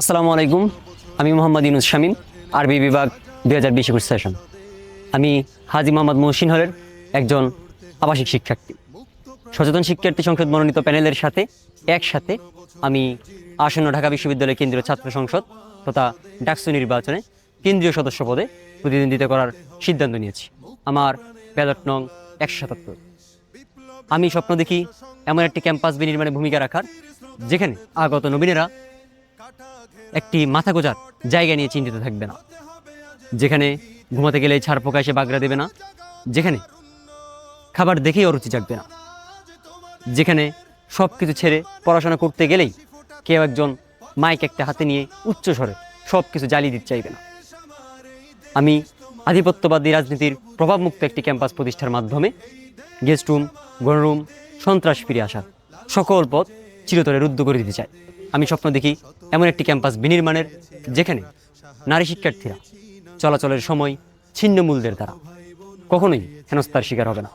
আসসালামু আলাইকুম। আমি মোহাম্মদ ইউনুস শামীম, আরবি বিভাগ দুই হাজার বিশ একুশ সেশন আমি হাজি মোহাম্মদ মহসিন হলের একজন আবাসিক শিক্ষার্থী। সচেতন শিক্ষার্থী সংসদ মনোনীত প্যানেলের সাথে একসাথে আমি আসন্ন ঢাকা বিশ্ববিদ্যালয় কেন্দ্রীয় ছাত্র সংসদ তথা ডাকসু নির্বাচনে কেন্দ্রীয় সদস্য পদে প্রতিদ্বন্দ্বিতা করার সিদ্ধান্ত নিয়েছি। আমার ব্যালট নং একশো সাতাত্তর। আমি স্বপ্ন দেখি এমন একটি ক্যাম্পাস বিনির্মাণে ভূমিকা রাখার, যেখানে আগত নবীনেরা একটি মাথা গোজার জায়গা নিয়ে চিন্তিত থাকবে না। যেখানে ঘুমাতে গেলে ছাড় পোকা এসে বাগড়া দেবে না, যেখানে খাবার দেখেই অরুচি জাগবে না, যেখানে সব কিছু ছেড়ে পড়াশোনা করতে গেলেই কেউ একজন মাইক একটা হাতে নিয়ে উচ্চ স্বরে সব কিছু জ্বালিয়ে দিতে চাইবে না। আমি আধিপত্যবাদী রাজনীতির প্রভাবমুক্ত একটি ক্যাম্পাস প্রতিষ্ঠার মাধ্যমে গেস্ট রুম, গণরুম, সন্ত্রাস ফিরে আসার সকল পথ চিরতরে রুদ্ধ করে দিতে চাই। আমি স্বপ্ন দেখি এমন একটি ক্যাম্পাস বিনির্মাণের, যেখানে নারী শিক্ষার্থীরা চলাচলের সময় ছিন্ন মূলদের দ্বারা কখনোই হেনস্থার শিকার হবে না।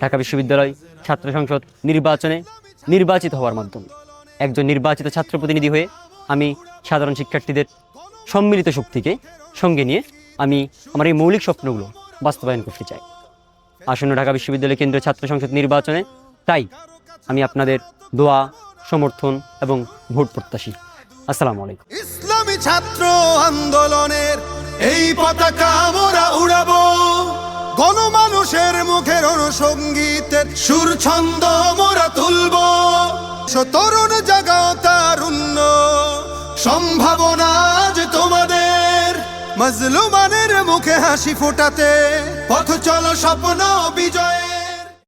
ঢাকা বিশ্ববিদ্যালয় ছাত্র সংসদ নির্বাচনে নির্বাচিত হওয়ার মাধ্যমে একজন নির্বাচিত ছাত্র প্রতিনিধি হয়ে আমি সাধারণ শিক্ষার্থীদের সম্মিলিত শক্তিকে সঙ্গে নিয়ে আমি আমার এই মৌলিক স্বপ্নগুলো বাস্তবায়ন করতে চাই। আসন্ন ঢাকা বিশ্ববিদ্যালয় কেন্দ্রীয় ছাত্র সংসদ নির্বাচনে তাই আমি আপনাদের দোয়া সমর্থন এবং ভোট প্রত্যাশী। আসসালামু আলাইকুম। ইসলামী ছাত্র আন্দোলনের এই পতাকা আমরা উড়াবো। গণমানুষের মুখের অনুসঙ্গীতের সুর ছন্দ মোরা তুলব তরুণ জাগাও তারুণ্য সম্ভাবনা আজ তোমাদের। মজলুমানের মুখে হাসি ফোটাতে পথ চলো স্বপ্ন বিজয়।